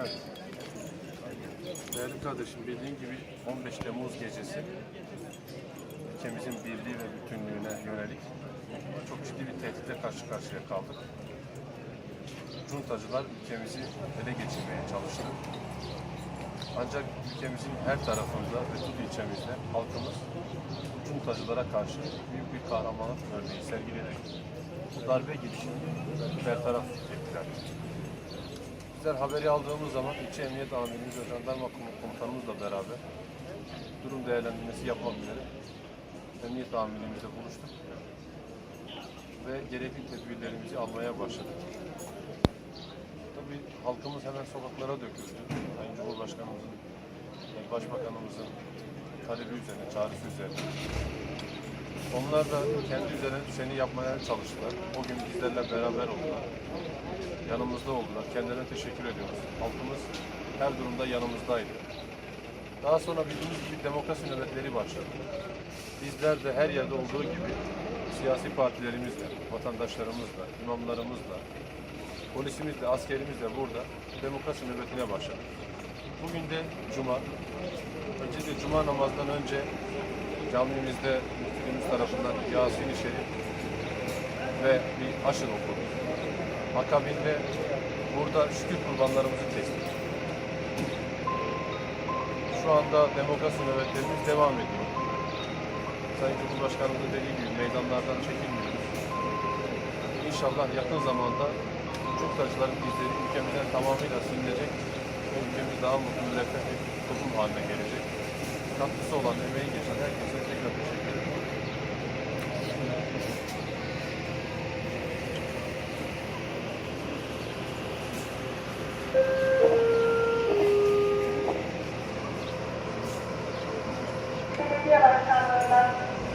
Evet. Değerli kardeşim bildiğin gibi 15 Temmuz gecesi ülkemizin birliği ve bütünlüğüne yönelik çok ciddi bir tehditle karşı karşıya kaldık. Cuntacılar ülkemizi ele geçirmeye çalıştı. Ancak ülkemizin her tarafında ve tüm ilçemizde halkımız cuntacılara karşı büyük bir kahramanlık örneği sergileyerek bu darbe girişimini bertaraf ettiler. Bizler haberi aldığımız zaman ilçe emniyet amirimiz ve jandarma komutanımızla beraber durum değerlendirmesi yapmak üzere emniyet amirimizle buluştuk ve gerekli tedbirlerimizi almaya başladık. Tabii halkımız hemen sokaklara döküldü. Sayın Cumhurbaşkanımızın, Başbakanımızın talebi üzerine, çağrısı üzerine. Onlar da kendi üzerine düşeni yapmaya çalıştılar. O gün bizlerle beraber oldular. Yanımızda oldular. Kendilerine teşekkür ediyoruz. Halkımız her durumda yanımızdaydı. Daha sonra bildiğiniz gibi demokrasi nöbetleri başladı. Bizler de her yerde olduğu gibi siyasi partilerimizle, vatandaşlarımızla, imamlarımızla, polisimizle, askerimizle burada demokrasi nöbetine başladık. Bugün de Cuma. Önce Cuma namazdan önce camimizde tarafından Yasin-i Şerif ve bir aşır okuduk. Akabinde burada şükür kurbanlarımızı kestik. Şu anda demokrasi nöbetlerimiz devam ediyor. Sayın Cumhurbaşkanımızın dediği gibi meydanlardan çekilmiyoruz. İnşallah yakın zamanda Cumhurbaşkanların izleri ülkemizden tamamıyla silinecek ve ülkemiz daha mutlu, müreffeh bir toplum haline gelecek. Katkısı olan, emeği geçen herkese tekrar teşekkür ederim. Itu dia, lalu.